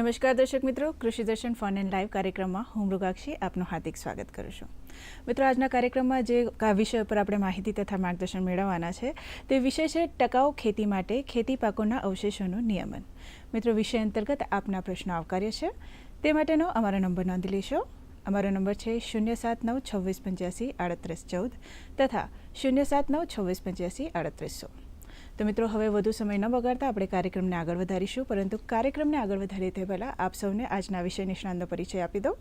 નમસ્કાર દર્શક મિત્રો, કૃષિ દર્શન ફન એન્ડ લાઈવ કાર્યક્રમમાં હું મૃગાક્ષી આપનું હાર્દિક સ્વાગત કરું છું. મિત્રો, આજના કાર્યક્રમમાં જે વિષય પર આપણે માહિતી તથા માર્ગદર્શન મેળવવાના છે, તે વિષય છે ટકાઉ ખેતી માટે ખેતી પાકોના અવશેષોનું નિયમન. મિત્રો, વિષય અંતર્ગત આપના પ્રશ્નો આવકાર્ય છે. તે માટેનો અમારો નંબર નોંધી લેશો. અમારો નંબર છે શૂન્ય સાત નવ છવ્વીસ પંચ્યાસી આડત્રીસ ચૌદ તથા શૂન્ય સાત નવ છવ્વીસ પંચ્યાસી આડત્રીસો તો મિત્રો હવે વધુ સમય ન બગાડતા આપણે કાર્યક્રમને આગળ વધારીશું. પરંતુ કાર્યક્રમને આગળ વધારીએ તે પહેલાં આપ સૌને આજના વિષય નિષ્ણાંતનો પરિચય આપી દઉં.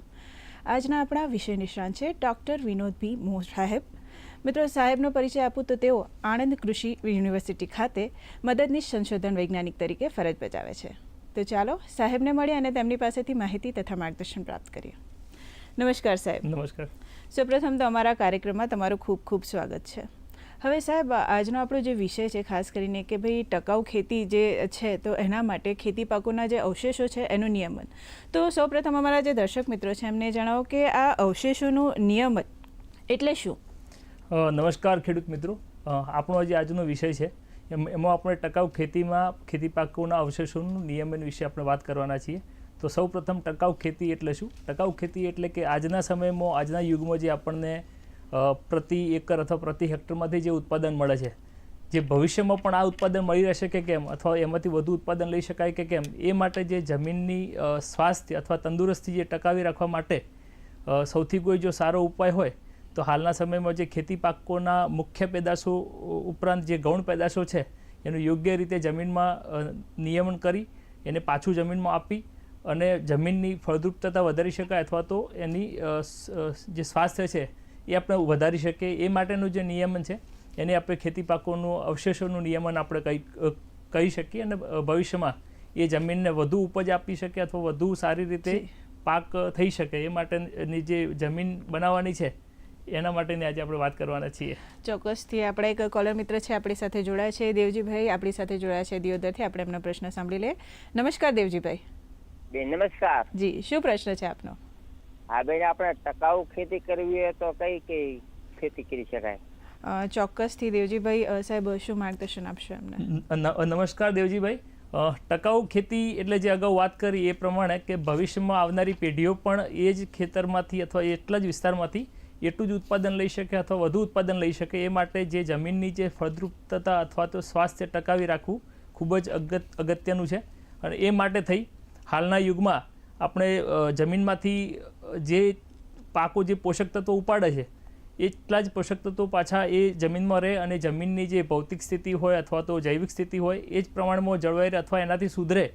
આજના આપણા વિષય નિષ્ણાંત છે ડૉક્ટર વિનોદ ભી મોહ સાહેબ. મિત્રો સાહેબનો પરિચય આપું તો તેઓ આણંદ કૃષિ યુનિવર્સિટી ખાતે મદદનીશ સંશોધન વૈજ્ઞાનિક તરીકે ફરજ બજાવે છે. તો ચાલો સાહેબને મળીએ અને તેમની પાસેથી માહિતી તથા માર્ગદર્શન પ્રાપ્ત કરીએ. નમસ્કાર સાહેબ. નમસ્કાર. સૌપ્રથમ તો અમારા કાર્યક્રમમાં તમારું ખૂબ ખૂબ સ્વાગત છે. હવે સાહેબ, આજનો આપણો જે વિષય છે, ખાસ કરીને કે ભાઈ ટકાઉ ખેતી જે છે, તો એના માટે ખેતી પાકોના જે અવશેષો છે, એનું નિયમન. તો સૌપ્રથમ અમારા જે દર્શક મિત્રો છે, એમને જણાવો કે આ અવશેષોનું નિયમન એટલે શું? નમસ્કાર ખેડૂત મિત્રો. આપણો જે આજનો વિષય છે. એમ આપણે ટકાઉ ખેતીમાં, ખેતી પાકોના અવશેષોનું નિયમન વિશે આપણે વાત કરવાના છીએ. તો સૌ પ્રથમ ટકાઉ ખેતી એટલે શું? ટકાઉ ખેતી એટલે કે આજના સમયમાં, આજના યુગમાં જે આપણને પ્રતિ એકર અથવા પ્રતિ હેક્ટરમાંથી જે ઉત્પાદન મળે છે, જે ભવિષ્યમાં પણ આ ઉત્પાદન મળી રહેશે કે કેમ? અથવા એમાંથી વધુ ઉત્પાદન લઈ શકાય કે કેમ? એ માટે જે જમીનની સ્વાસ્થ્ય અથવા તંદુરસ્તી જે ટકાવી રાખવા માટે સૌથી કોઈ જો સારો ઉપાય હોય, તો હાલના સમયમાં જે ખેતી પાકોના મુખ્ય પેદાશો ઉપરાંત જે ગૌણ પેદાશો છે, એનું યોગ્ય રીતે જમીનમાં નિયમન કરી, એને પાછું જમીનમાં આપી અને જમીનની ફળદ્રુપતા વધારી શકાય અથવા તો એની જે સ્વાસ્થ્ય છે એ આપણે વધારી શકીએ. એ માટેનું જે નિયમન છે એને આપણે ખેતી પાકોનું અવશેષોનું નિયમન આપણે કહી કહી શકીએ અને ભવિષ્યમાં એ જમીનને વધુ ઉપજ આપી શકે અથવા વધુ સારી રીતે પાક થઈ શકે. એ માટેની જે જમીન બનાવવાની છે એના માટેની આજે આપણે વાત કરવાના છીએ. ચોક્કસથી આપણા એક કોલર મિત્ર છે આપણી સાથે જોડાયા છે દેવજીભાઈ આપણી સાથે જોડાયા છે દિયોદરથી આપણે એમનો પ્રશ્ન સાંભળી લઈએ. નમસ્કાર દેવજીભાઈ. નમસ્કાર. જી શું પ્રશ્ન છે આપનો? હા બેન આપણે ટકાઉ ખેતી કરવી હોય તો કઈ કઈ ખેતી કરી શકાય? ચોક્કસથી દેવજીભાઈ સાહેબ શું માર્ગદર્શન આપશો એમને? નમસ્કાર દેવજીભાઈ. ટકાઉ ખેતી એટલે જે અગાઉ વાત કરી એ પ્રમાણે કે ભવિષ્યમાં આવનારી પેઢીઓ પણ એ જ ખેતરમાંથી અથવા એટલા જ વિસ્તારમાંથી એટલું જ ઉત્પાદન લઈ શકે અથવા વધુ ઉત્પાદન લઈ શકે એ માટે જે જમીનની જે ફળદ્રુપતા અથવા તો સ્વાસ્થ્ય ટકાવી રાખવું ખૂબ જ અગત અગત્યનું છે. અને એ માટે થઈ હાલના યુગમાં આપણે જમીનમાંથી જે પાકો જે પોષક તત્વો ઉપાડે છે, એટલા જ પોષક તત્વો પાછા એ જમીનમાં રહે અને જમીનની જે ભૌતિક સ્થિતિ હોય અથવા તો જૈવિક સ્થિતિ હોય, એ જ પ્રમાણમાં જળવાઈ રહે અથવા એનાથી સુધરે,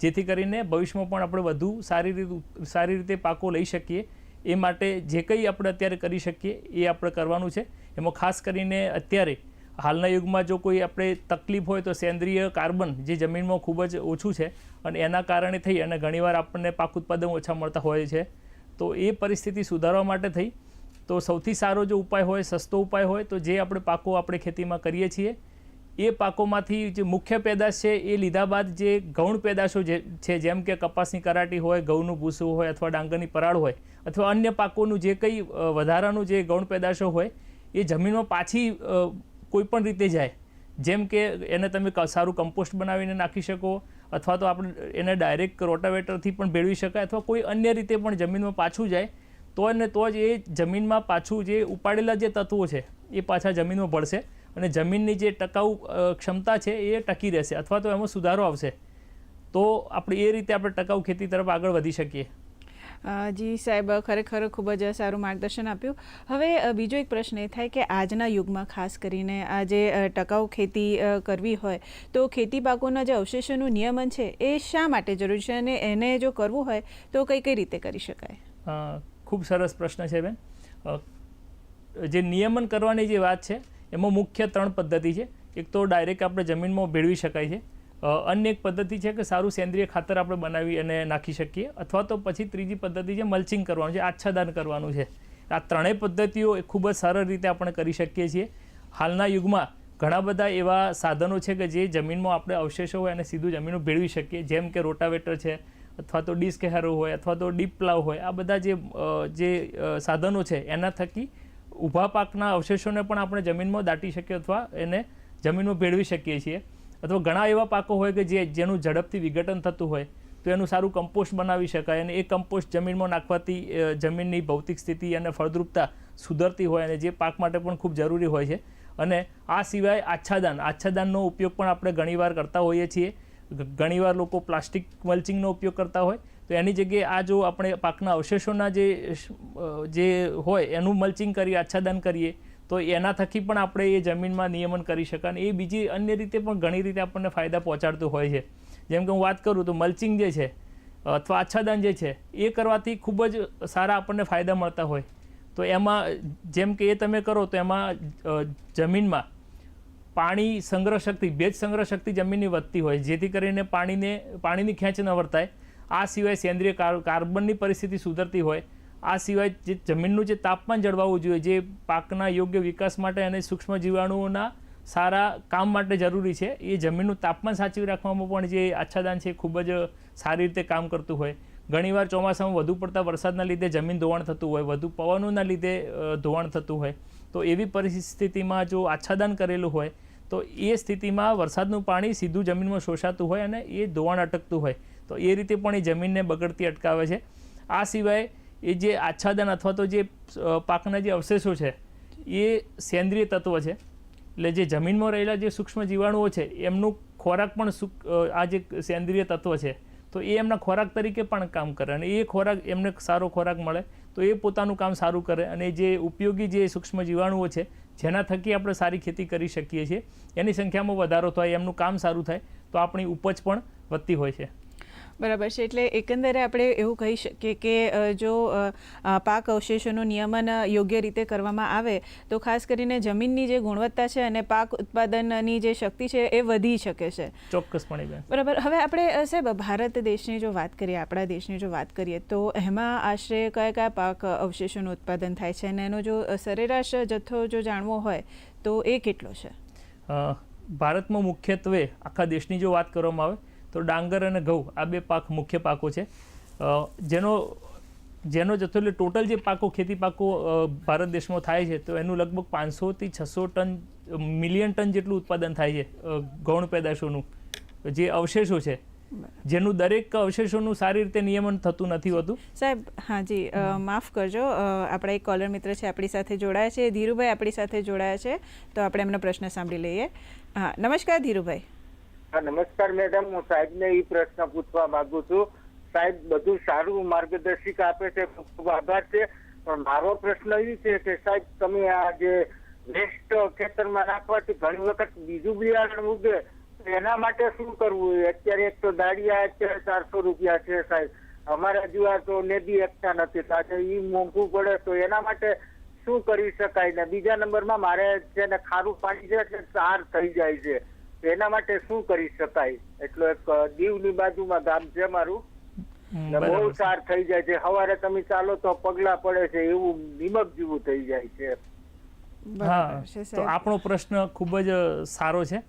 જેથી કરીને ભવિષ્યમાં પણ આપણે વધુ સારી રીતે સારી રીતે પાકો લઈ શકીએ. એ માટે જે કંઈ આપણે અત્યારે કરી શકીએ, એ આપણે કરવાનું છે. એમાં ખાસ કરીને અત્યારે હાલના યુગમાં જો કોઈ આપણે તકલીફ હોય તો સેન્દ્રિય કાર્બન જે જમીનમાં ખૂબ જ ઓછું છે અને એના કારણે થઈ અને ઘણીવાર આપણને પાક ઉત્પાદન ઓછા મળતા હોય છે. તો એ પરિસ્થિતિ સુધારવા માટે થઈ. તો સૌથી સારો જો ઉપાય હોય, સસ્તો ઉપાય હોય, તો જે આપણે પાકો આપણે ખેતીમાં કરીએ છીએ, એ પાકોમાંથી જે મુખ્ય પેદાશ છે, એ લીધા બાદ જે ગૌણ પેદાશો જે છે, જેમ કે કપાસની કરાટી હોય ઘઉંનું ભૂસું હોય અથવા ડાંગરની પરાળ હોય, અથવા અન્ય પાકોનું જે કંઈ વધારાનું જે ગૌણ પેદાશો હોય, એ જમીનમાં પાછી કોઈપણ રીતે જાય. જેમ કે એને તમે સારું કમ્પોસ્ટ બનાવીને નાખી શકો અથવા તો આપણે એને ડાયરેક્ટ રોટાવેટરથી પણ ભેળવી શકાય અથવા કોઈ અન્ય રીતે પણ જમીનમાં પાછું જાય તો અને તો જ એ જમીનમાં પાછું જે ઉપાડેલા જે તત્વો છે, એ પાછા જમીનમાં ભળશે અને જમીનની જે ટકાઉ ક્ષમતા છે એ ટકી રહેશે અથવા તો એમાં સુધારો આવશે. તો આપણે એ રીતે આપણે ટકાઉ ખેતી તરફ આગળ વધી શકીએ. જી સાહેબ, ખરેખર ખૂબ જ સારું માર્ગદર્શન આપ્યું. હવે બીજો એક પ્રશ્ન એ થાય કે આજના યુગમાં ખાસ કરીને આજે ટકાઉ ખેતી કરવી હોય, તો ખેતી પાકોના જે અવશેષોનું નિયમન છે, એ શા માટે જરૂરી છે અને એને જો કરવું હોય, તો કઈ કઈ રીતે કરી શકાય? ખૂબ સરસ પ્રશ્ન છે બેન. જે નિયમન કરવાની જે વાત છે, એમાં મુખ્ય ત્રણ પદ્ધતિ છે. એક તો ડાયરેક્ટ આપણે જમીનમાં ભેળવી શકાય છે. અન્ય એક પદ્ધતિ છે કે સારું સેન્દ્રિય ખાતર આપણે બનાવી અને નાખી શકીએ. અથવા તો પછી ત્રીજી પદ્ધતિ છે મલ્ચિંગ કરવાનું છે, આચ્છાદાન કરવાનું છે. આ ત્રણેય પદ્ધતિઓ એ ખૂબ જ સરળ રીતે આપણે કરી શકીએ છીએ. હાલના યુગમાં ઘણા બધા એવા સાધનો છે કે જે જમીનમાં આપણે અવશેષો હોય અને સીધું જમીનો ભેળવી શકીએ. જેમ કે રોટાવેટર છે, અથવા તો ડિસ્ક હેરો હોય, અથવા તો ડીપ પ્લાવ હોય, આ બધા જે જે સાધનો છે, એના થકી ઊભા પાકના અવશેષોને પણ આપણે જમીનમાં દાટી શકીએ અથવા એને જમીનમાં ભેળવી શકીએ છીએ. અથવા ઘણા એવા પાકો હોય કે જે જેનું ઝડપથી વિઘટન થતું હોય, તો એનું સારું કમ્પોસ્ટ બનાવી શકાય અને એ કમ્પોસ્ટ જમીનમાં નાખવાથી જમીનની ભૌતિક સ્થિતિ અને ફળદ્રુપતા સુધરતી હોય અને જે પાક માટે પણ ખૂબ જરૂરી હોય છે. અને આ સિવાય આચ્છાદાન, આચ્છાદાનનો ઉપયોગ પણ આપણે ઘણીવાર કરતા હોઈએ છીએ. ઘણીવાર લોકો પ્લાસ્ટિક મલ્ચિંગનો ઉપયોગ કરતા હોય. તો એની જગ્યાએ આ જો આપણે પાકના અવશેષોના જે જે હોય, એનું મલ્ચિંગ કરીએ, આચ્છાદાન કરીએ તો એના થકી પણ આપણે એ જમીનમાં નિયમન કરી શકાય અને એ બીજી અન્ય રીતે પણ ઘણી રીતે આપણને ફાયદા પહોંચાડતું હોય છે. જેમ કે હું વાત કરું તો મલ્ચિંગ જે છે, અથવા આચ્છાદન જે છે, એ કરવાથી ખૂબ જ સારા આપણને ફાયદા મળતા હોય. તો એમાં જેમ કે એ તમે કરો તો એમાં જમીનમાં પાણી સંગ્રહ શક્તિ ભેજ સંગ્રહ શક્તિ જમીનની વધતી હોય. જેથી કરીને પાણીને, પાણીની ખેંચ ન વર્તાય. આ સિવાય સેન્દ્રિય કાર- કાર્બનની પરિસ્થિતિ સુધરતી હોય. આ સિવાય જે જમીનનું જે તાપમાન જળવાવું જોઈએ, જે પાકના યોગ્ય વિકાસ માટે અને સૂક્ષ્મ જીવાણુઓના સારા કામ માટે જરૂરી છે, એ જમીનનું તાપમાન સાચવી રાખવામાં પણ જે આચ્છાદાન છે ખૂબ જ સારી રીતે કામ કરતું હોય. ઘણીવાર ચોમાસામાં વધુ પડતા વરસાદના લીધે જમીન ધોવાણ થતું હોય, વધુ પવનોના લીધે ધોવાણ થતું હોય. તો એવી પરિસ્થિતિમાં જો આચ્છાદાન કરેલું હોય, તો એ સ્થિતિમાં વરસાદનું પાણી સીધું જમીનમાં શોષાતું હોય અને એ ધોવાણ અટકતું હોય. તો એ રીતે પણ એ જમીનને બગડતી અટકાવે છે. આ સિવાય એ જે આચ્છાદન અથવા તો જે પાકના જે અવશેષો છે, એ સેન્દ્રિય તત્વ છે. એટલે જે જમીનમાં રહેલા જે સૂક્ષ્મ જીવાણુઓ છે, એમનું ખોરાક પણ આ જે સેન્દ્રિય તત્વ છે, તો એ એમના ખોરાક તરીકે પણ કામ કરે અને એ ખોરાક એમને સારો ખોરાક મળે, તો એ પોતાનું કામ સારું કરે અને જે ઉપયોગી જે સૂક્ષ્મ જીવાણુઓ છે, જેના થકી આપણે સારી ખેતી કરી શકીએ છીએ, એની સંખ્યામાં વધારો થાય, એમનું કામ સારું થાય, તો આપણી ઉપજ પણ વધતી હોય છે. બરાબર છે. એટલે એકંદરે આપણે એવું કહી શકીએ કે જો પાક અવશેષોનું નિયમન યોગ્ય રીતે કરવામાં આવે તો ખાસ કરીને જમીનની જે ગુણવત્તા છે અને પાક ઉત્પાદનની જે શક્તિ છે એ વધી શકે છે. ચોક્કસપણે બરાબર. હવે આપણે સાહેબ ભારત દેશની જો વાત કરીએ આપણા દેશની જો વાત કરીએ તો એમાં આશરે કયા કયા પાક અવશેષોનું ઉત્પાદન થાય છે? અને એનો જો સરેરાશ જથ્થો જો જાણવો હોય તો એ કેટલો છે? ભારતમાં મુખ્યત્વે આખા દેશની જો વાત કરવામાં આવે તો ડાંગર અને ઘઉં આ બે પાક મુખ્ય પાકો છે. જેનો જેનો જથ્થો એટલે ટોટલ જે પાકો ખેતી પાકો ભારત દેશમાં થાય છે તો એનું લગભગ પાંચસોથી છસો ટન મિલિયન ટન જેટલું ઉત્પાદન થાય છે ગૌણ પેદાશોનું. જે અવશેષો છે જેનું દરેક અવશેષોનું સારી રીતે નિયમન થતું નથી હોતું. સાહેબ હા જી માફ કરજો આપણા એક કોલર મિત્ર છે આપણી સાથે જોડાયા છે ધીરુભાઈ આપણી સાથે જોડાયા છે તો આપણે એમનો પ્રશ્ન સાંભળી લઈએ. હા નમસ્કાર ધીરુભાઈ. હા, નમસ્કાર મેડમ, હું સાહેબને એ પ્રશ્ન પૂછવા માંગુ છું. સાહેબ, બધું સારું માર્ગદર્શિકા આપે છે, ખૂબ આભાર છે. પણ મારો પ્રશ્ન એ છે કે સાહેબ, તમે આ જે વેસ્ટ ખેતરમાં નાખવાથી ઘણી વખત બીજું બિયારણ ઉગે એના માટે શું કરવું? અત્યારે એક તો દાળિયા, અત્યારે ચારસો રૂપિયા છે સાહેબ. અમારા જેવા તો નેદી એકતા નથી સાથે એ મોંઘું પડે, તો એના માટે શું કરી શકાય ને? બીજા નંબરમાં મારે છે ને ખારું પાણી છે, એટલે ચાર થઈ જાય છે. એના માટે શું કરી શકાય? એટલો એક દીવની બાજુમાં ગામ છે મારું બહુ સાર થઈ જાય છે. સવારે તમે ચાલો તો પગલા પડે છે એવું નિમક જેવું થઈ જાય છે. હા તો આપણો પ્રશ્ન ખૂબ જ સારો છે.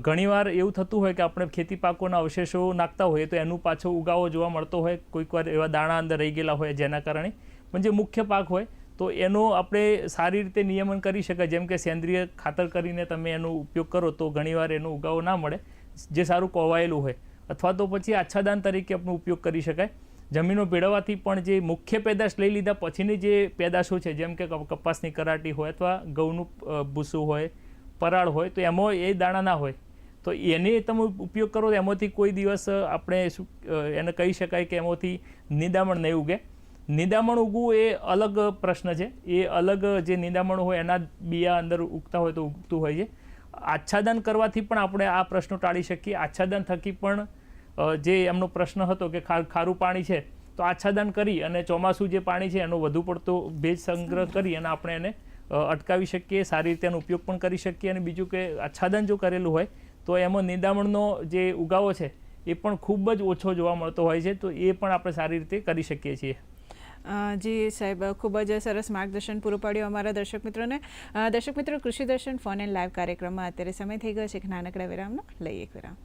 ઘણીવાર એવું થતું હોય કે આપણે ખેતી પાકોના અવશેષો નાખતા હોઈએ તો એનું પાછો ઉગાવો જોવા મળતો હોય. કોઈક વાર એવા દાણા અંદર રહી ગયેલા હોય જેના કારણે. પણ જે મુખ્ય પાક હોય તો એનો આપણે સારી રીતે નિયમન કરી શકાય. જેમ કે સેન્દ્રિય ખાતર કરીને તમે એનો ઉપયોગ કરો તો ઘણીવાર એનો ઉગાવો ના મળે, જે સારું કોવાયેલું હોય. અથવા તો પછી આચ્છાદાન તરીકે આપણો ઉપયોગ કરી શકાય. જમીનો ભેળવવાથી પણ જે મુખ્ય પેદાશ લઈ લીધા પછીની જે પેદાશો છે, જેમ કે કપાસની કરાટી હોય અથવા ઘઉંનું ભૂસું હોય, પરાળ હોય, તો એમાં એ દાણા ના હોય. તો એને તમે ઉપયોગ કરો તો એમાંથી કોઈ દિવસ આપણે શું એને કહી શકાય કે એમાંથી નિદામણ નહીં ઉગે. નિંદામણ ઉગવું એ અલગ પ્રશ્ન છે. એ અલગ જે નિંદામણ હોય એના બિયા અંદર ઉગતા હોય તો ઉગતું હોય છે. આચ્છાદન કરવાથી પણ આપણે આ પ્રશ્નો ટાળી શકીએ. આચ્છાદન થકી પણ જે એમનો પ્રશ્ન હતો કે ખારું પાણી છે તો આચ્છાદન કરી અને ચોમાસું જે પાણી છે એનો વધુ પડતો ભેજ સંગ્રહ કરી અને આપણે એને અટકાવી શકીએ સારી રીતે એનો ઉપયોગ પણ કરી શકીએ અને બીજું કે આચ્છાદન જો કરેલું હોય તો એમાં નિંદામણનો જે ઉગાવો છે એ પણ ખૂબ જ ઓછો જોવા મળતો હોય છે તો એ પણ આપણે સારી રીતે કરી શકીએ છીએ. જી સાહેબ ખૂબ જ સરસ માર્ગદર્શન પૂરું પાડ્યું અમારા દર્શક મિત્રોને. દર્શક મિત્રો, કૃષિ દર્શન ફોન એન્ડ લાઈવ કાર્યક્રમમાં અત્યારે સમય થઈ ગયો છે એક નાનકડા વિરામનો? લઈએ એક વિરામ.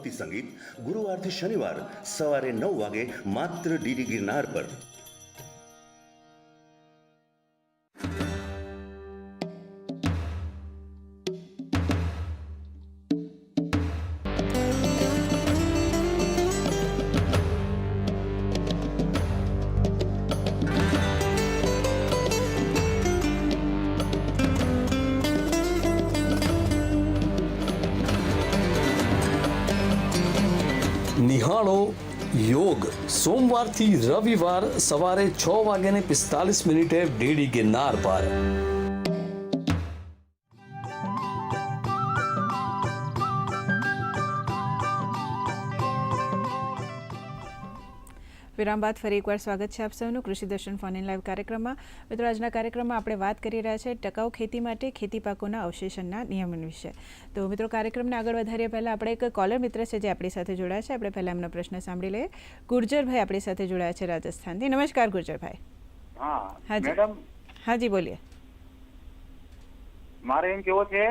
ભક્તિ સંગીત ગુરુવારથી શનિવાર સવારે નવ વાગે માત્ર ડીડી ગિરનાર પર. સોમવારથી રવિવાર સવારે છ વાગ્યાને પિસ્તાલીસ મિનિટે ડીડી ગિરનાર પર વિરામ બાદ ફરી એકવાર સ્વાગત છે આપ સૌનું કૃષિ દર્શન ફોન ઇન લાઈવ કાર્યક્રમમાં. મિત્રો આજના કાર્યક્રમમાં આપણે વાત કરી રહ્યા છે ટકાઉ ખેતી માટે ખેતી પાકોના અવશેષણના નિયમન વિશે. તો મિત્રો કાર્યક્રમને આગળ વધારીએ પહેલાં આપણે એક કોલર મિત્ર છે જે આપણી સાથે જોડાયા છે. આપણે પહેલાં એમનો પ્રશ્ન સાંભળી લઈએ. ગુર્જરભાઈ આપણી સાથે જોડાયા છે રાજસ્થાનથી. નમસ્કાર ગુર્જરભાઈ. હા હાજી. હાજી બોલીએ. મારે એમ કેવો છે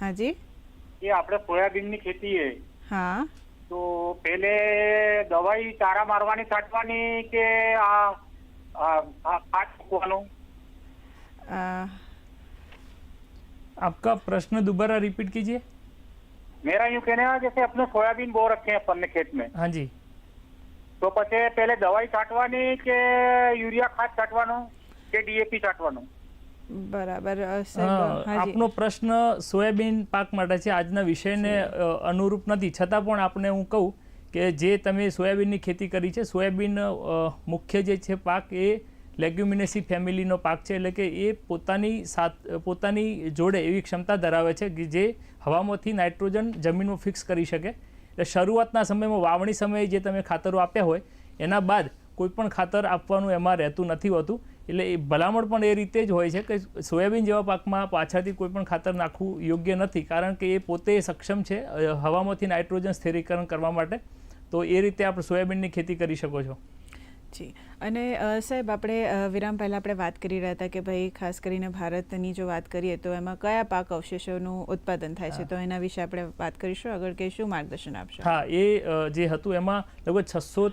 હાજી. કે આપણે સોયાબીનની ખેતી હા. તો પેલે દવાઈ ચારા મારવાની છાંટવાની કે આ આ- આ ખાદ મૂકવાનું અ, आपका प्रश्न दोबारा रिपीट कीजिए मेरा यूं कहना है जैसे अपने सोयाबीन बो रखे हैं अपन ने खेत में हाँ जी તો પછી પેલે દવાઈ છાંટવાની કે યુરિયા ખાદ છાંટવાનું કે ડીએપી છાંટવાનું બરાબર આપનો પ્રશ્ન સોયાબીન પાક માટે છે આજના વિષયને અનુરૂપ નથી. છતાં પણ આપણે હું કહું કે જે તમે સોયાબીનની ખેતી કરી છે સોયાબીન મુખ્ય જે છે પાક એ લેગ્યુમિનેસી ફેમિલીનો પાક છે એટલે કે એ પોતાની સાથ પોતાની જોડે એવી ક્ષમતા ધરાવે છે કે જે હવામાંથી નાઇટ્રોજન જમીનમાં ફિક્સ કરી શકે. એટલે શરૂઆતના સમયમાં વાવણી સમયે જે તમે ખાતરો આપ્યા હોય એના બાદ કોઈ પણ ખાતર આપવાનું એમાં રહેતું નથી હોતું. એટલે એ ભલામણ પણ એ રીતે જ હોય છે કે સોયાબીન જેવા પાકમાં પાછળથી કોઈ પણ ખાતર નાખવું યોગ્ય નથી. કારણ કે એ પોતે સક્ષમ છે હવામાંથી નાઇટ્રોજન સ્થિરીકરણ કરવા માટે. તો એ રીતે આપણે સોયાબીનની ખેતી કરી શકો છો. જી. અને સાહેબ આપણે વિરામ પહેલાં આપણે વાત કરી રહ્યા હતા કે ભાઈ ખાસ કરીને ભારતની જો વાત કરીએ તો એમાં કયા પાક અવશેષોનું ઉત્પાદન થાય છે? તો એના વિશે આપણે વાત કરીશું. આગળ કે શું માર્ગદર્શન આપશો? હા એ જે હતું એમાં લગભગ છસો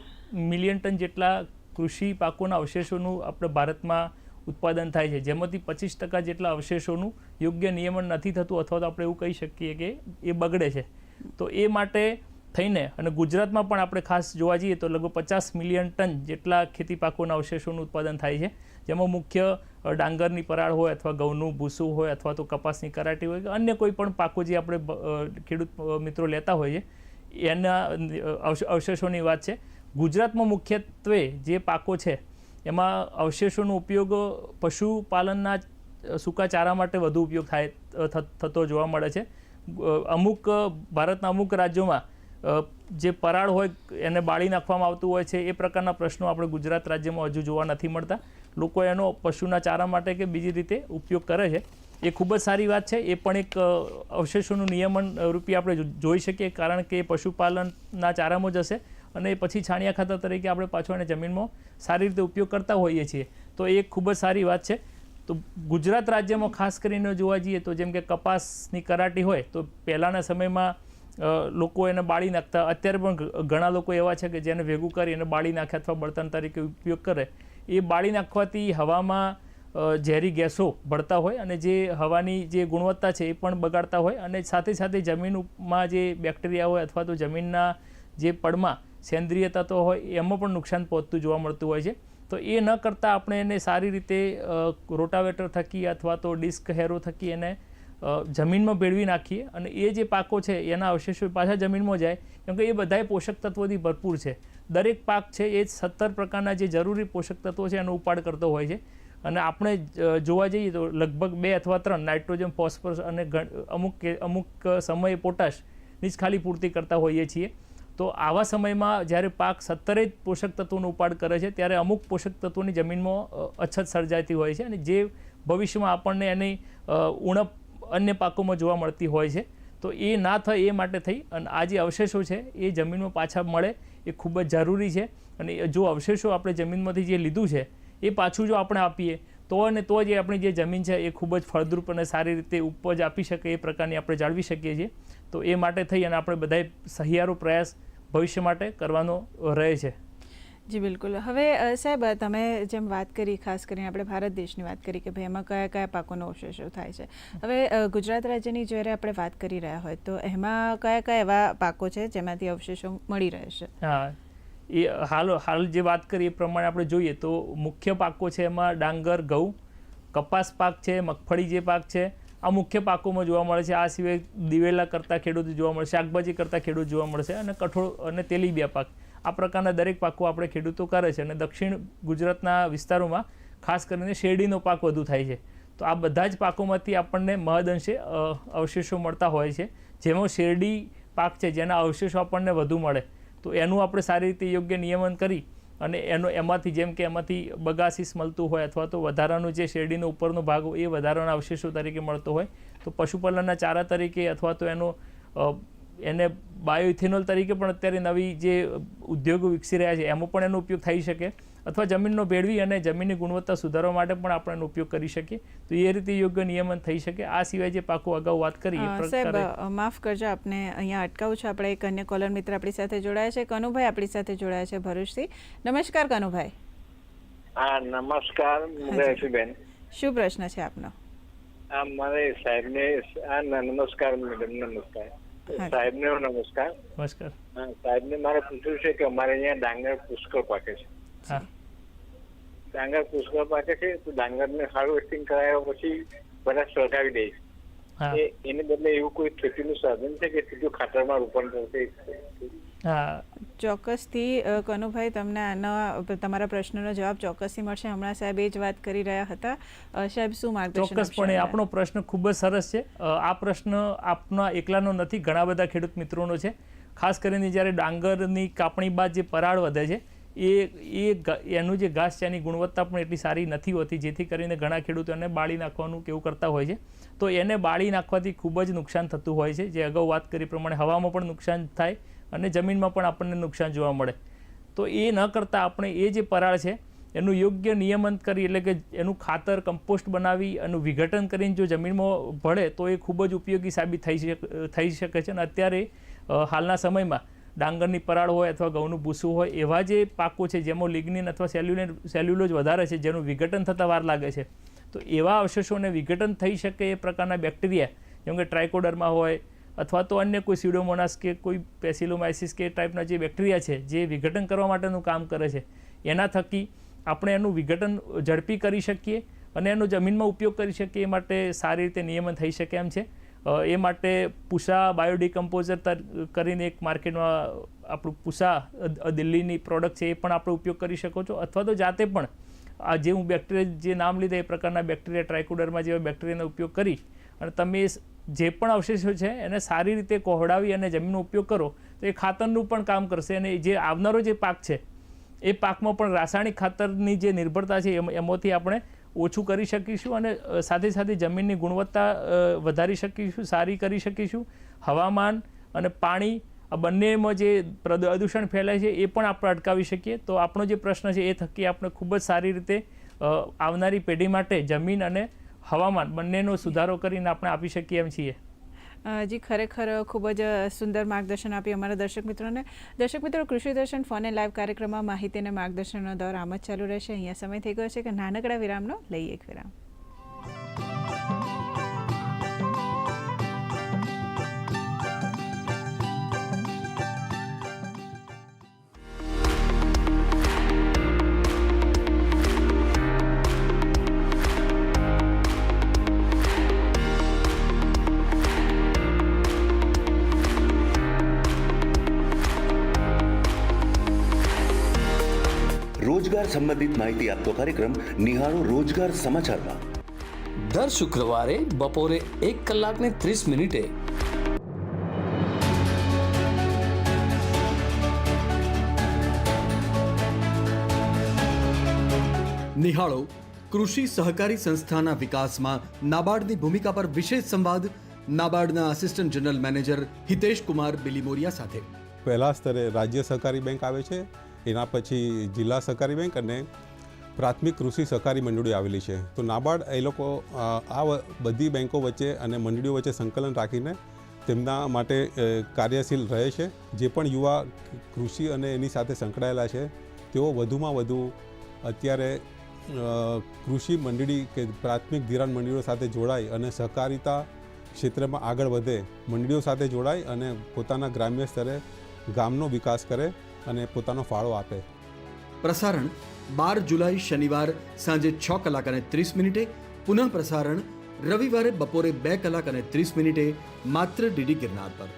મિલિયન ટન જેટલા કૃષિ પાકોના અવશેષોનું આપણે ભારતમાં ઉત્પાદન થાય છે. જેમાંથી પચીસ ટકા જેટલા અવશેષોનું યોગ્ય નિયમન નથી થતું અથવા તો આપણે એવું કહી શકીએ કે એ બગડે છે. તો એ માટે થઈને અને ગુજરાતમાં પણ આપણે ખાસ જોવા જઈએ તો લગભગ પચાસ મિલિયન ટન જેટલા ખેતી પાકોના અવશેષોનું ઉત્પાદન થાય છે. જેમાં મુખ્ય ડાંગરની પરાળ હોય અથવા ઘઉંનું, ભૂસું હોય અથવા તો કપાસની કરાટી હોય કે અન્ય કોઈ પણ પાકો જે આપણે ખેડૂત મિત્રો લેતા હોઈએ એના અવશ- અવશેષોની વાત છે. ગુજરાતમાં મુખ્યત્વે જે પાકો છે, એમાં અવશેષોનો ઉપયોગ પશુપાલનના સૂકા ચારા માટે વધુ ઉપયોગ થાય થતો જોવા મળે છે. અમુક ભારતના અમુક રાજ્યોમાં જે પરાળ હોય, એને બાળી નાખવામાં આવતું હોય છે, એ પ્રકારના પ્રશ્નો આપણે ગુજરાત રાજ્યમાં હજુ જોવા નથી મળતા. લોકો એનો પશુના ચારા માટે કે બીજી રીતે ઉપયોગ કરે છે. એ ખૂબ જ સારી વાત છે. એ પણ એક અવશેષોનું નિયમન રૂપી આપણે જો- જોઈ શકીએ, કારણ કે પશુપાલનના ચારામાં જશે અને પછી છાણિયા ખાતર તરીકે આપણે પાછો એને જમીનમાં સારી રીતે ઉપયોગ કરતા હોઈએ છીએ. તો એ ખૂબ જ સારી વાત છે. તો ગુજરાત રાજ્યમાં ખાસ કરીને જોવા જઈએ તો જેમ કે કપાસની કરાટી હોય તો પહેલાંના સમયમાં લોકો એને બાળી નાખતા. અત્યારે પણ ઘણા લોકો એવા છે કે જેને ભેગું કરી એને બાળી નાખે અથવા બળતણ તરીકે ઉપયોગ કરે. એ બાળી નાખવાથી હવામાં ઝેરી ગેસો ભળતા હોય અને જે હવાની જે ગુણવત્તા છે એ પણ બગાડતા હોય અને સાથે સાથે જમીનમાં જે બેક્ટેરિયા હોય અથવા તો જમીનના જે પડમાં સેન્દ્રિય તત્વો હોય, એમાં પણ નુકસાન પહોંચતું જોવા મળતું હોય છે. તો એ ન કરતાં આપણે એને સારી રીતે રોટાવેટર થકી અથવા તો ડિસ્ક હેરો થકી એને જમીનમાં ભેળવી નાખીએ અને એ જે પાકો છે એના અવશેષો પાછા જમીનમાં જાય. કેમ કે એ બધાય પોષક તત્વોથી ભરપૂર છે. દરેક પાક છે એ સત્તર પ્રકારના જે જરૂરી પોષક તત્વો છે એનો ઉપાડ કરતો હોય છે. અને આપણે જોવા જઈએ તો લગભગ બે અથવા ત્રણ નાઇટ્રોજન, ફોસ્ફરસ અને અમુક અમુક સમયે પોટાશની જ ખાલી પૂર્તિ કરતા હોઈએ છીએ. તો આવા સમયમાં જ્યારે પાક સત્તરે પોષક તત્વોનો ઉપાડ કરે છે, ત્યારે અમુક પોષક તત્વોની જમીનમાં અછત સર્જાતી હોય છે અને જે ભવિષ્યમાં આપણને એની ઉણપ અન્ય પાકોમાં જોવા મળતી હોય છે. તો એ ના થાય એ માટે થઈ અને આ જે અવશેષો છે, એ જમીનમાં પાછા મળે એ ખૂબ જ જરૂરી છે. અને જો અવશેષો આપણે જમીનમાંથી જે લીધું છે, એ પાછું જો આપણે આપીએ, તો અને તો જ આપણી જે જમીન છે, એ ખૂબ જ ફળદ્રુપ અને સારી રીતે ઉપજ આપી શકે એ પ્રકારની આપણે જાળવી શકીએ છીએ. તો એ માટે થઈ અને આપણે બધાએ સહિયારો પ્રયાસ ભવિષ્ય માટે કરવાનો રહે છે. જી બિલકુલ. હવે સાહેબ તમે જેમ વાત કરી ખાસ કરીને આપણે ભારત દેશની વાત કરી કે ભાઈ એમાં કયા કયા પાકોનો અવશેષો થાય છે. હવે ગુજરાત રાજ્યની જ્યારે આપણે વાત કરી રહ્યા હોય તો એમાં કયા કયા એવા પાકો છે જેમાંથી અવશેષો મળી રહેશે હા. એ હાલ હાલ જે વાત કરી એ પ્રમાણે આપણે જોઈએ તો મુખ્ય પાકો છે એમાં ડાંગર ઘઉં કપાસ પાક છે મગફળી જે પાક છે આ મુખ્ય પાકોમાં જોવા મળે છે. આ સિવાય દિવેલા કરતા ખેડૂતો જોવા મળશે શાકભાજી કરતા ખેડૂત જોવા મળશે અને કઠોળ અને તેલીબિયા પાક. આ પ્રકારના દરેક પાકો આપણે ખેડૂતો કરે છે અને દક્ષિણ ગુજરાતના વિસ્તારોમાં ખાસ કરીને શેરડીનો પાક વધુ થાય છે. તો આ બધા જ પાકોમાંથી આપણને મહદઅંશે અવશેષો મળતા હોય છે. જેમાં શેરડી પાક છે જેના અવશેષો આપણને વધુ મળે. તો એનું આપણે સારી રીતે યોગ્ય નિયમન કરી અને એનો એમાંથી જેમ કે એમાંથી બગાસીસ મળતું હોય અથવા તો વધારાનું જે શેરડીનો ઉપરનો ભાગ એ વધારાના અવશેષો તરીકે મળતો હોય. તો પશુપાલનના ચારા તરીકે અથવા તો એનો એને બાયોઇથેનોલ તરીકે પણ અત્યારે નવી જે ઉદ્યોગો વિકસી રહ્યા છે, એમાં પણ એનો ઉપયોગ થઈ શકે. અથવા જમીનનો ભેળવી અને જમીનની ગુણવત્તા સુધારવા માટે પણ આપણે એનો ઉપયોગ કરી શકીએ. તો એ રીતે યોગ્ય નિયમન થઈ શકે. આ સિવાય જે પાકો અગાઉ વાત કરી સાહેબ માફ કરજો આપને અહીંયા અટકાવું છું. આપણે એક અન્ય કોલર મિત્ર આપણી સાથે જોડાયા છે. કનુભાઈ આપણી સાથે જોડાયા છે ભરૂચથી. નમસ્કાર કનુભાઈ. હા નમસ્કાર બેન શું પ્રશ્ન છે આપનો? આ મારે સાહેબને આ નમસ્કાર મેડમ નમસ્કાર. સાહેબ સાહેબને નમસ્કાર. નમસ્કાર. સાહેબ સાહેબને મારે પૂછ્યું છે કે અમારે અહીંયા ડાંગર પુષ્કળ પાકે છે. ડાંગર પુષ્કળ પાકે છે તો ડાંગરને હાર્વેસ્ટિંગ કરાયા પછી બધા સળગાવી દે છે. એને બદલે એવું કોઈ ખેતીનું સાધન છે કે સીધું ખાતરમાં રૂપાંતર થઈ ચોક્કસથી કનુભાઈ તમને આના તમારા પ્રશ્નનો જવાબ ચોક્કસથી મળશે. હમણાં સાહેબ એ જ વાત કરી રહ્યા હતા. સાહેબ શું માર્ગદર્શન ચોક્કસપણે આપણો પ્રશ્ન ખૂબ જ સરસ છે. આ પ્રશ્ન આપના એકલાનો નથી ઘણા બધા ખેડૂત મિત્રોનો છે. ખાસ કરીને જ્યારે ડાંગરની કાપણી બાદ જે પરાળ વધે છે એ એ એનું જે ઘાસ છે, એની ગુણવત્તા પણ એટલી સારી નથી હોતી, જેથી કરીને ઘણા ખેડૂતો એને બાળી નાખવાનું કેવું કરતા હોય છે. તો એને બાળી નાખવાથી ખૂબ જ નુકસાન થતું હોય છે. જે અગાઉ વાત કરી પ્રમાણે હવામાં પણ નુકસાન થાય અને જમીનમાં પણ આપણને નુકસાન જોવા મળે. તો એ ન કરતાં આપણે એ જે પરાળ છે, એનું યોગ્ય નિયમન કરી, એટલે કે એનું ખાતર, કમ્પોસ્ટ બનાવી, એનું વિઘટન કરીને જો જમીનમાં ભળે, તો એ ખૂબ જ ઉપયોગી સાબિત થઈ થઈ શકે છે. અને અત્યારે હાલના સમયમાં ડાંગરની પરાળ હોય અથવા ઘઉંનું ભૂસું હોય, એવા જે પાકો છે, જેમાં લિગ્નિન અથવા સેલ્યુલેન સેલ્યુલોજ વધારે છે, જેનું વિઘટન થતાં વાર લાગે છે, તો એવા અવશેષોને વિઘટન થઈ શકે એ પ્રકારના બેક્ટેરિયા જેમ કે ટ્રાઇકોડરમાં હોય અથવા તો અન્ય કોઈ સ્યુડોમોનાસ કે કોઈ પેસિલોમાઇસિસ કે ટાઈપના જે બેક્ટેરિયા છે, જે વિઘટન કરવા માટેનું કામ કરે છે. એના થકી આપણે એનું વિઘટન ઝડપી કરી શકીએ અને એનો જમીનમાં ઉપયોગ કરી શકીએ એ માટે સારી રીતે નિયમન થઈ શકે એમ છે. એ માટે પૂષા બાયોડિકમ્પોઝર કરીને એક માર્કેટમાં આપણું પુષા દિલ્હીની પ્રોડક્ટ છે એ પણ આપણે ઉપયોગ કરી શકો છો. અથવા તો જાતે પણ આ જે હું બેક્ટેરિયા, જે નામ લીધા એ પ્રકારના બેક્ટેરિયા ટ્રાયકુડરમાં જેવા બેક્ટેરિયાનો ઉપયોગ કરી અને તમે જે પણ અવશેષો છે એને સારી રીતે કોહડાવી અને જમીનનો ઉપયોગ કરો, તો એ ખાતરનું પણ કામ કરશે અને જે આવનારો જે પાક છે, એ પાકમાં પણ રાસાયણિક ખાતરની જે નિર્ભરતા છે એમ- એમાંથી આપણે ઓછું કરી શકીશું અને સાથે સાથે જમીનની ગુણવત્તા વધારી શકીશું, સારી કરી શકીશું. હવામાન અને પાણી, આ બંનેમાં જે પ્રદૂષણ ફેલાય છે એ પણ આપણે અટકાવી શકીએ. તો આપણો જે પ્રશ્ન છે એ થકી આપણે ખૂબ જ સારી રીતે આવનારી પેઢી માટે જમીન અને હવામાન બંનેનો સુધારો કરીને આપણે આપી શકીએ એમ છીએ. જી, ખરેખર ખૂબ જ સુંદર માર્ગદર્શન આપ્યું અમારા દર્શક મિત્રોને. દર્શક મિત્રો, કૃષિ દર્શન ફોન એન્ડ લાઈવ કાર્યક્રમમાં માહિતી અને માર્ગદર્શનનો દોર આમ જ ચાલુ રહેશે. અહીંયા સમય થઈ ગયો છે કે નાનકડા વિરામનો? લઈએ એક વિરામ. રોજગાર સંબંધિત માહિતી આપતો કાર્યક્રમ નિહાળો રોજગાર સમાચારમાં. દર શુક્રવારે બપોરે એક કલાકને ત્રીસ મિનિટે. નિહાળો કૃષિ સહકારી સંસ્થાના વિકાસમાં નાબાર્ડની ભૂમિકા પર વિશેષ સંવાદ નાબાર્ડના assistant general manager Hitesh Kumar Bilimoria સાથે. પહેલા સ્તરે રાજ્ય સહકારી બેંક આવે છે એના પછી જિલ્લા સહકારી બેંક અને પ્રાથમિક કૃષિ સહકારી મંડળી આવેલી છે. તો નાબાર્ડ એ લોકો આ બધી બેન્કો વચ્ચે અને મંડળીઓ વચ્ચે સંકલન રાખીને તેમના માટે કાર્યશીલ રહે છે. જે પણ યુવા કૃષિ અને એની સાથે સંકળાયેલા છે, તેઓ વધુમાં વધુ અત્યારે કૃષિ મંડળી કે પ્રાથમિક ધિરાણ મંડળીઓ સાથે જોડાય અને સહકારિતા ક્ષેત્રમાં આગળ વધે, મંડળીઓ સાથે જોડાય અને પોતાના ગ્રામ્ય સ્તરે ગામનો વિકાસ કરે અને પોતાનો ફાળો આપે. પ્રસારણ બાર જુલાઈ શનિવાર સાંજે છ કલાક અને ત્રીસ મિનિટે, પુનઃ પ્રસારણ રવિવારે બપોરે બે કલાક અને ત્રીસ મિનિટે માત્ર ડીડી ગિરનાર પર.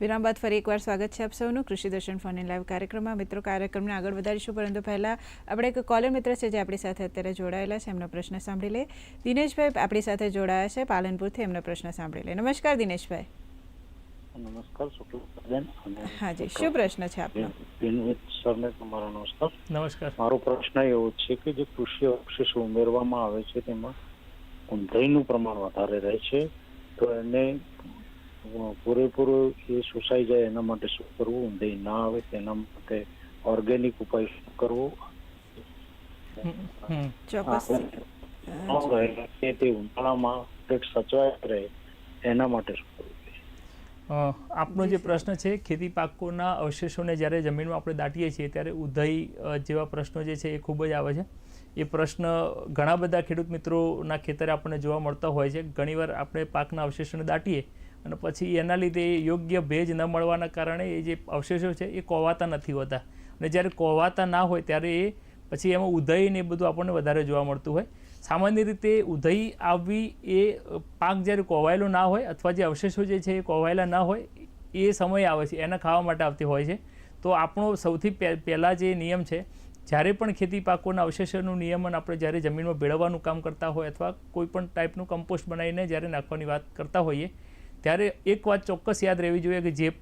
વિરામ બાદ ફરી એકવાર સ્વાગત છે આપ સૌનું કૃષિ દર્શન ફોન લાઈવ કાર્યક્રમમાં. મિત્રો કાર્યક્રમને આગળ વધારીશું પરંતુ પહેલાં આપણે એક કોલર મિત્ર છે જે આપણી સાથે અત્યારે જોડાયેલા છે એમનો પ્રશ્ન સાંભળી લે. દિનેશભાઈ આપણી સાથે જોડાયા છે પાલનપુરથી એમનો પ્રશ્ન સાંભળી લે. નમસ્કાર દિનેશભાઈ. નમસ્કાર શુક્લબેન શું પ્રશ્ન છે આપનો? સરને તમારો નમસ્કાર. નમસ્કાર. મારો પ્રશ્ન એવો છે કે જે કૃષિ અવશેષો ઉમેરવામાં આવે છે તેમાં ઊંધાઈનું પ્રમાણ વધારે રહે છે તો એને પૂરેપૂરો એ શોષાઈ જાય એના માટે શું કરવું? ઊંધાઈ ના આવે તેના માટે ઓર્ગેનિક ઉપાય શું કરવો? તે ઉનાળામાં સચવાય રહે એના માટે શું કરવું? આપનો જે પ્રશ્ન છે ખેતી પાકોના અવશેષોને જ્યારે જમીનમાં આપણે દાટીએ છીએ ત્યારે ઉધઈ જેવા પ્રશ્નો જે છે એ ખૂબ જ આવે છે. એ પ્રશ્ન ઘણા બધા ખેડૂત મિત્રોના ખેતરે આપણને જોવા મળતા હોય છે. ઘણીવાર આપણે પાકના અવશેષોને દાટીએ અને પછી એના લીધે યોગ્ય ભેજ ન મળવાના કારણે એ જે અવશેષો છે એ કોવાતા નથી હોતા. અને જ્યારે કોવાતા ના હોય ત્યારે એ પછી એમાં ઉધઈ ને બધું આપણને વધારે જોવા મળતું હોય. સામાન્ય રીતે ઉધઈ આવવી એ પાક જ્યારે કોવાયેલો ના હોય અથવા જે અવશેષો જે છે એ કોવાયેલા ના હોય, એ સમય આવે છે, એના ખાવા માટે આવતી હોય છે. તો આપણો સૌથી પહેલાં પહેલા જે નિયમ છે, જ્યારે પણ ખેતી પાકોના અવશેષોનું નિયમન આપણે જ્યારે જમીનમાં ભેળવવાનું કામ કરતા હોય અથવા કોઈ પણ ટાઈપનું કમ્પોસ્ટ બનાવીને જ્યારે નાખવાની વાત કરતા હોઈએ ત્યારે એક વાત ચોક્કસ યાદ રહેવી જોઈએ કે જે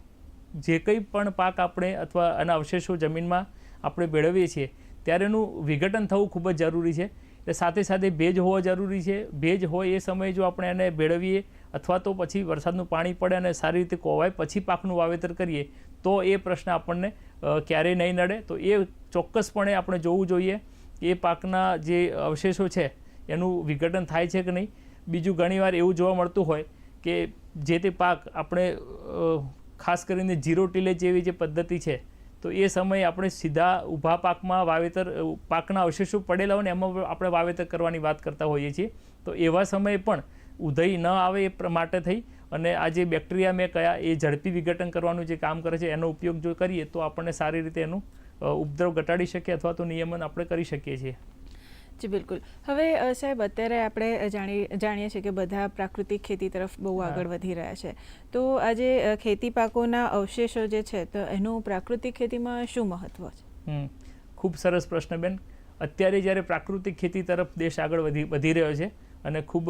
જે કંઈ પણ પાક આપણે અથવા આના અવશેષો જમીનમાં આપણે ભેળવીએ છીએ ત્યારે એનું વિઘટન થવું ખૂબ જ જરૂરી છે. એટલે સાથે સાથે ભેજ હોવો જરૂરી છે. ભેજ હોય એ સમયે જો આપણે એને ભેળવીએ અથવા તો પછી વરસાદનું પાણી પડે અને સારી રીતે કોવાય, પછી પાકનું વાવેતર કરીએ, તો એ પ્રશ્ન આપણને ક્યારેય નહીં નડે. તો એ ચોક્કસપણે આપણે જોવું જોઈએ એ પાકના જે અવશેષો છે, એનું વિઘટન થાય છે કે નહીં. બીજું ઘણીવાર એવું જોવા મળતું હોય કે જે તે પાક આપણે ખાસ કરીને જીરો ટીલેજ જેવી જે પદ્ધતિ છે, તો એ સમયે આપણે સીધા ઊભા પાકમાં વાવેતર પાકના અવશેષો પડેલા હોય ને એમાં આપણે વાવેતર કરવાની વાત કરતા હોઈએ છીએ. તો એવા સમયે પણ ઉધઈ ન આવે એ માટે થઈ અને આ જે બેક્ટેરિયા મેં કયા એ ઝડપી વિઘટન કરવાનું જે કામ કરે છે એનો ઉપયોગ જો કરીએ તો આપણને સારી રીતે એનું ઉપદ્રવ ઘટાડી શકીએ અથવા તો નિયમન આપણે કરી શકીએ છીએ. જી બિલકુલ. હવે સાહેબ અત્યારે આપણે જાણી જાણીએ છીએ કે બધા પ્રાકૃતિક ખેતી તરફ બહુ આગળ વધી રહ્યા છે. તો આજે ખેતી પાકોના અવશેષો જે છે તો એનું પ્રાકૃતિક ખેતીમાં શું મહત્વ છે? ખૂબ સરસ પ્રશ્ન બેન. અત્યારે જ્યારે પ્રાકૃતિક ખેતી તરફ દેશ આગળ વધી વધી રહ્યો છે અને ખૂબ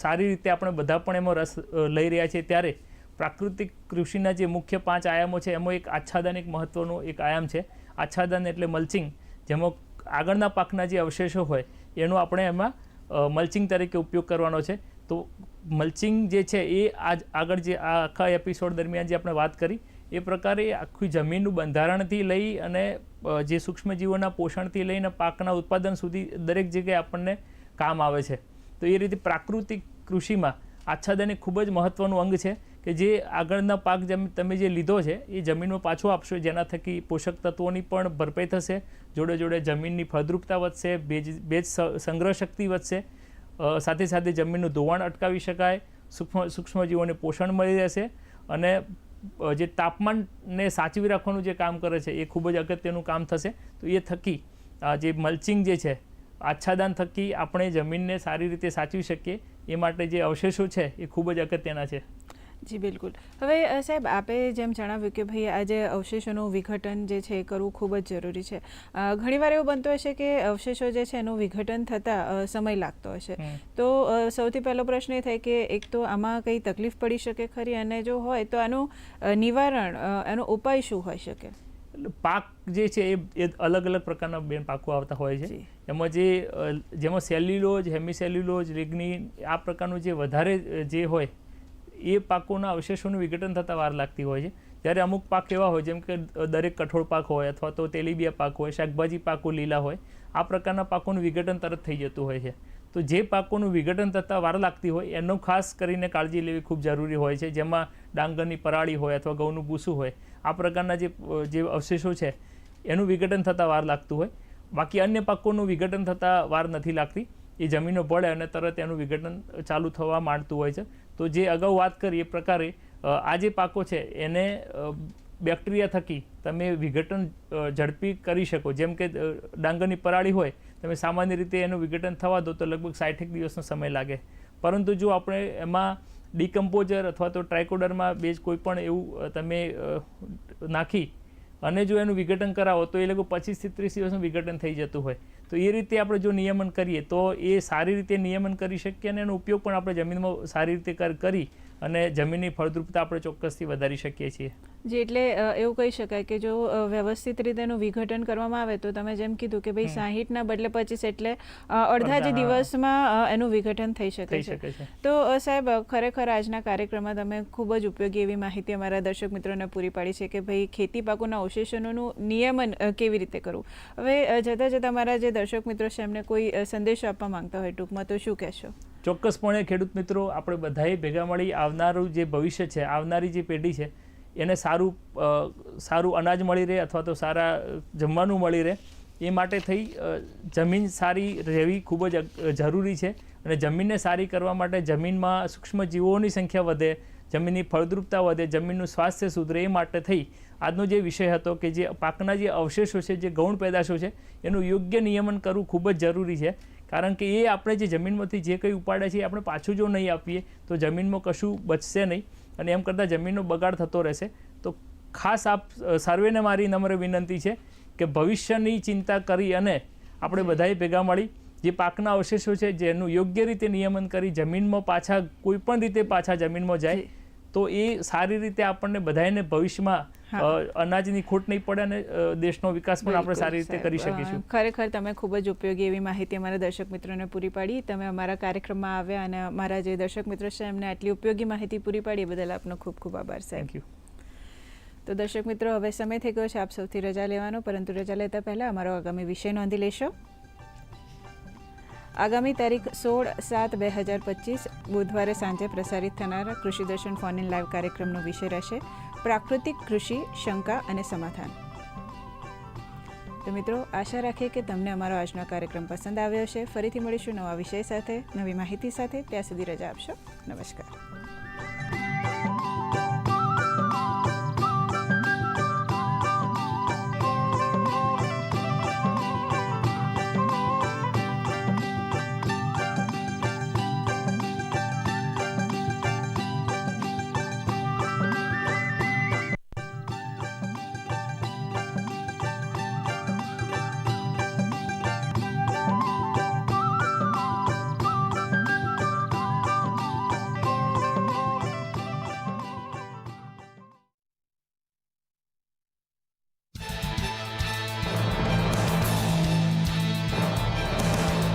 સારી રીતે આપણે બધા પણ એમાં રસ લઈ રહ્યા છીએ ત્યારે પ્રાકૃતિક કૃષિના જે મુખ્ય પાંચ આયામો છે એમાં એક આચ્છાદન એક મહત્વનો એક આયામ છે. આચ્છાદન એટલે મલ્ચિંગ જેમાં આગળના પાકના જે અવશેષો હોય, એનો આપણે એમાં મલ્ચિંગ તરીકે ઉપયોગ કરવાનો છે. તો મલ્ચિંગ જે છે એ આજ આગળ જે આ આખા એપિસોડ દરમિયાન જે આપણે વાત કરી, એ પ્રકારે આખી જમીનનું બંધારણથી લઈ અને જે સૂક્ષ્મજીવોના પોષણથી લઈને પાકના ઉત્પાદન સુધી દરેક જગ્યાએ આપણને કામ આવે છે. તો એ રીતે પ્રાકૃતિક કૃષિમાં આચ્છાદન એ ખૂબ જ મહત્ત્વનું અંગ છે. કે જે આગળના પાક તમે જે લીધો છે, એ જમીનમાં પાછો આપશો, જેના થકી પોષક તત્વોની પણ ભરપાઈ થશે, જોડે જોડે જમીનની ફળદ્રુપતા વધશે ભેજ ભેજ સંગ્રહ શક્તિ વધશે સાથે સાથે જમીનનું ધોવાણ અટકાવી શકાય, સૂક્ષ્મ, સૂક્ષ્મજીવોને પોષણ મળી રહેશે અને જે તાપમાનને સાચવી રાખવાનું જે કામ કરે છે, એ ખૂબ જ અગત્યનું કામ થશે. તો એ થકી જે મલ્ચિંગ જે છે, આચ્છાદાન થકી આપણે જમીનને સારી રીતે સાચવી શકીએ, એ માટે જે અવશેષો છે, એ ખૂબ જ અગત્યના છે. જી બિલકુલ. હવે સાહેબ આપે જેમ જણાવ્યું કે ભાઈ આજે અવશેષોનું વિઘટન જે છે એ કરવું ખૂબ જ જરૂરી છે. ઘણીવાર એવું બનતું હશે કે અવશેષો જે છે એનું વિઘટન થતાં સમય લાગતો હશે. તો સૌથી પહેલો પ્રશ્ન એ થાય કે એક તો આમાં કંઈ તકલીફ પડી શકે ખરી અને જો હોય તો આનું નિવારણ એનો ઉપાય શું હોઈ શકે? પાક જે છે એ અલગ અલગ પ્રકારના બેન પાકો આવતા હોય છે. એમાં જે જેમાં સેલ્યુલોજ હેમિસેલ્યુલોજ લિગ્નિન આ પ્રકારનું જે વધારે જે હોય એ પાકોના અવશેષોનું વિઘટન થતાં વાર લાગતી હોય છે. જ્યારે અમુક પાક એવા હોય, જેમ કે દરેક કઠોળ પાક હોય અથવા તો તેલીબિયા પાક હોય, શાકભાજી પાકો, લીલા હોય, આ પ્રકારના પાકોનું વિઘટન તરત થઈ જતું હોય છે. તો જે પાકોનું વિઘટન થતાં વાર લાગતી હોય, એનો ખાસ કરીને કાળજી લેવી ખૂબ જરૂરી હોય છે. જેમાં ડાંગરની પરાળી હોય અથવા ઘઉંનું ભૂસું હોય, આ પ્રકારના જે જે અવશેષો છે, એનું વિઘટન થતાં વાર લાગતું હોય. બાકી અન્ય પાકોનું વિઘટન થતાં વાર નથી લાગતી. એ જમીનો પડે અને તરત એનું વિઘટન ચાલુ થવા માંડતું હોય છે. તો જે અગાઉ વાત કરી એ પ્રકારે આ જે પાકો છે એને બેક્ટેરિયા થકી તમે વિઘટન ઝડપી કરી શકો. જેમ કે ડાંગરની પરાળી હોય, તમે સામાન્ય રીતે એનું વિઘટન થવા દો તો લગભગ સાઠેક દિવસનો સમય લાગે. પરંતુ જો આપણે એમાં ડિકમ્પોઝર અથવા તો ટ્રાયકોડરમાં બેઝ કોઈ પણ એવું તમે નાખી અને જો એનું વિઘટન કરાવો, તો એ લોકો પચીસથી ત્રીસ દિવસનું વિઘટન થઈ જતું હોય. તો એ રીતે આપણે જો નિયમન કરીએ, તો એ સારી રીતે નિયમન કરી શકીએ અને એનો ઉપયોગ પણ આપણે જમીનમાં સારી રીતે કરી અને જમીનની ફળદ્રુપતા આપણે ચોક્કસથી વધારી શકીએ છીએ. જે એટલે એવું કહી શકાય કે જો વ્યવસ્થિત રીતે એનું વિઘટન કરવામાં આવે તો તમે જેમ કીધું કે ભાઈ સાહીઠના બદલે પચીસ એટલે અડધા જ દિવસમાં એનું વિઘટન થઈ શકે છે. તો સાહેબ ખરેખર આજના કાર્યક્રમમાં તમે ખૂબ જ ઉપયોગી એવી માહિતી અમારા દર્શક મિત્રોને પૂરી પાડી છે કે ભાઈ ખેતી પાકોના અવશેષોનું નિયમન કેવી રીતે કરવું? હવે જતાં જતાં અમારા જે દર્શક મિત્રો છે એમને કોઈ સંદેશો આપવા માંગતા હોય ટૂંકમાં તો શું કહેશો? ચોક્કસપણે ખેડૂત મિત્રો આપણે બધાએ ભેગા મળી આવનારું જે ભવિષ્ય છે આવનારી જે પેઢી છે એને સારું સારું અનાજ મળી રહે અથવા તો સારા જમવાનું મળી રહે, એ માટે થઈ જમીન સારી રહેવી ખૂબ જ જરૂરી છે. અને જમીનને સારી કરવા માટે જમીનમાં સૂક્ષ્મજીવોની સંખ્યા વધે, જમીનની ફળદ્રુપતા વધે, જમીનનું સ્વાસ્થ્ય સુધરે, એ માટે થઈ. આજનો જે વિષય હતો કે જે પાકના જે અવશેષો છે, જે ગૌણ પેદાશો છે, એનું યોગ્ય નિયમન કરવું ખૂબ જ જરૂરી છે. કારણ કે એ આપણે જે જમીનમાંથી જે કંઈ ઉપાડે છે, એ આપણે પાછું જો નહીં આપીએ, તો જમીનમાં કશું બચશે નહીં. અને એમ કરતાં જમીનનો બગાડ થતો રહેશે. તો ખાસ આપ સર્વેને મારી નમ્ર વિનંતી છે કે ભવિષ્યની ચિંતા કરી અને આપણે બધાએ ભેગા મળી જે પાકના અવશેષો છે જેનું યોગ્ય રીતે નિયમન કરી જમીનમાં પાછા કોઈપણ રીતે પાછા જમીનમાં જાય તો એ સારી રીતે આપણને બધાને ભવિષ્યમાં અનાજની ખોટ નહીં પડે અને દેશનો વિકાસ પણ આપણે સારી રીતે કરી શકીશું. ખરેખર તમે ખૂબ જ ઉપયોગી એવી માહિતી અમારા દર્શક મિત્રોને પૂરી પાડી. તમે અમારા કાર્યક્રમમાં આવ્યા અને અમારા જે દર્શક મિત્રો છે એમને આટલી ઉપયોગી માહિતી પૂરી પાડી એ બદલ આપનો ખૂબ ખૂબ આભાર થેન્ક યુ તો દર્શક મિત્રો હવે સમય થઈ ગયો છે આપ સૌથી રજા લેવાનો પરંતુ રજા લેતા પહેલાં અમારો આગામી વિષય નોંધી લેશો. આગામી તારીખ સોળ સાત બે હજાર પચીસ, બુધવારે સાંજે પ્રસારિત થનારા કૃષિ દર્શન ફોન ઇન લાઈવ કાર્યક્રમનો વિષય રહેશે પ્રાકૃતિક કૃષિ, શંકા અને સમાધાન. તો મિત્રો, આશા રાખીએ કે તમને અમારો આજનો કાર્યક્રમ પસંદ આવ્યો છે ફરીથી મળીશું નવા વિષય સાથે, નવી માહિતી સાથે. ત્યાં સુધી રજા આપશો. નમસ્કાર.